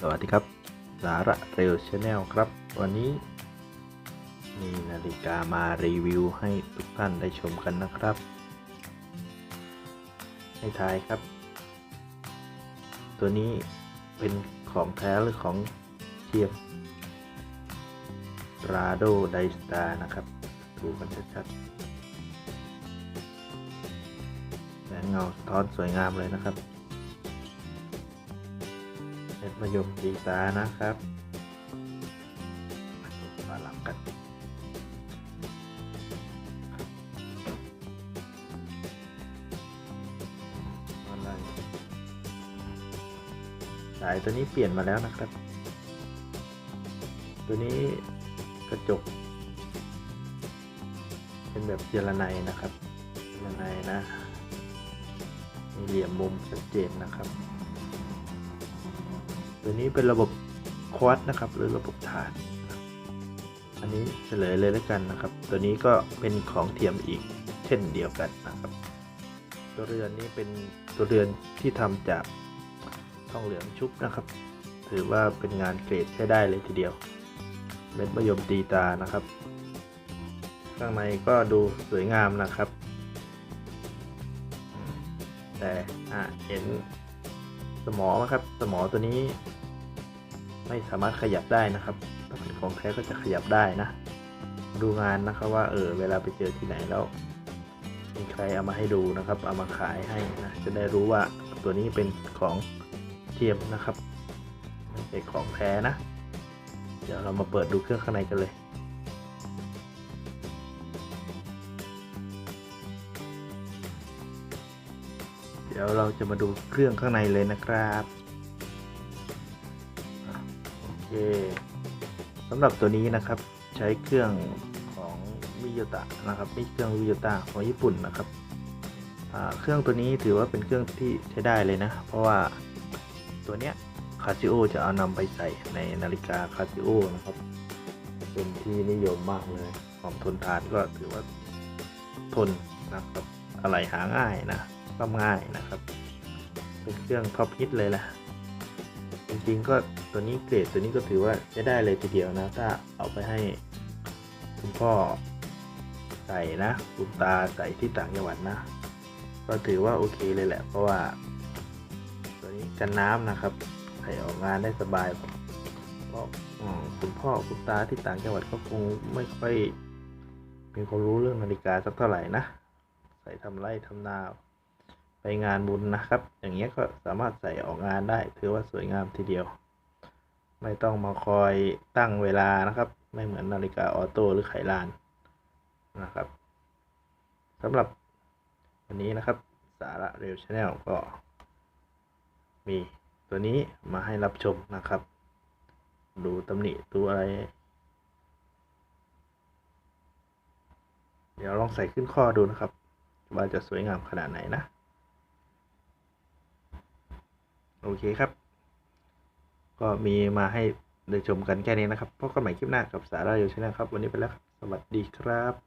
สวัสดีครับ สาระเร็วชาแนลครับ วันนี้ มีนาฬิกามารีวิวให้ทุกท่านได้ชมกันนะครับ ให้ทายครับ ตัวนี้เป็นของแท้หรือของเทียมราโดไดสตาร์นะครับ ดูกันชัดๆแสงเงาสะท้อนสวยงามเลยนะครับ เม็ดมะยมตีตานะครับมาหลังกันอะไรสายตัวนี้เปลี่ยนมาแล้วนะครับ ตัวนี้กระจก เป็นแบบเจลไนนะครับเจลไนนะ มีเหลี่ยมมุมชัดเจนนะครับ ตัวนี้เป็นระบบควอตนะครับ หรือระบบฐาน อันนี้เฉลยเลยแล้วกันนะครับ ตัวนี้ก็เป็นของเทียมอีกเช่นเดียวกันนะครับ ตัวเรือนนี้เป็นตัวเรือนที่ทำจากทองเหลืองชุบนะครับ ถือว่าเป็นงานเกรดใช้ได้เลยทีเดียวเม็ดมะยมตีตานะครับ ข้างในก็ดูสวยงามนะครับ แต่อะเห็นสมอนะครับ สมอตัวนี้ ไม่สามารถขยับได้นะครับถ้าเป็นของแท้ก็จะขยับได้นะ ดูงานนะครับว่าเออเวลาไปเจอที่ไหนแล้ว มีใครเอามาให้ดูนะครับ เอามาขายให้นะจะได้รู้ว่าตัวนี้เป็นของเทียมนะครับไม่ใช่ของแท้นะ เดี๋ยวเรามาเปิดดูเครื่องข้างในกันเลยเดี๋ยวเราจะมาดูเครื่องข้างในเลยนะครับ สำหรับตัวนี้นะครับใช้เครื่องของมิโยตะนะครับนี่เครื่องมิโยตะของญี่ปุ่นนะครับเครื่องตัวนี้ถือว่าเป็นเครื่องที่ใช้ได้เลยนะ เพราะว่าตัวเนี้ยคาซิโอจะเอานำไปใส่ในนาฬิกาคาซิโอนะครับ เป็นที่นิยมมากเลยความทนทานก็ถือว่าทนนะครับอะไรหาง่ายนะซ่อมง่ายนะครับ เป็นเครื่องท็อปฮิตเลยแหละจริงๆก็ ตัวนี้เกรดตัวนี้ก็ถือว่าใช้ได้เลยทีเดียวนะ ถ้าเอาไปให้คุณพ่อใส่นะคุณตาใส่ที่ต่างจังหวัดนะ ก็ถือว่าโอเคเลยแหละ เพราะว่า ตัวนี้กันน้ำนะครับใส่ออกงานได้สบายเพราะคุณพ่อคุณตาที่ต่างจังหวัดก็คงไม่ค่อยมีความรู้เรื่องนาฬิกาสักเท่าไหร่นะ ใส่ทำไร่ทำนาไปงานบุญนะครับ อย่างเงี้ยก็สามารถใส่ออกงานได้ ถือว่าสวยงามทีเดียว ไม่ต้องมาคอยตั้งเวลานะครับ ไม่เหมือนนาฬิกาออโต้หรือไขลานนะครับสำหรับวันนี้นะครับสาระเร็วชาแนลก็ มีตัวนี้มาให้รับชมนะครับ ดูตำหนิดูอะไร เดี๋ยวลองใส่ขึ้นข้อดูนะครับ ว่าจะสวยงามขนาดไหนนะ โอเคครับ ก็มีมาให้ได้ชมกันแค่นี้นะครับพบกันใหม่คลิปหน้ากับสาระอยู่ช่นะครับ วันนี้ไปแล้วครับ สวัสดีครับ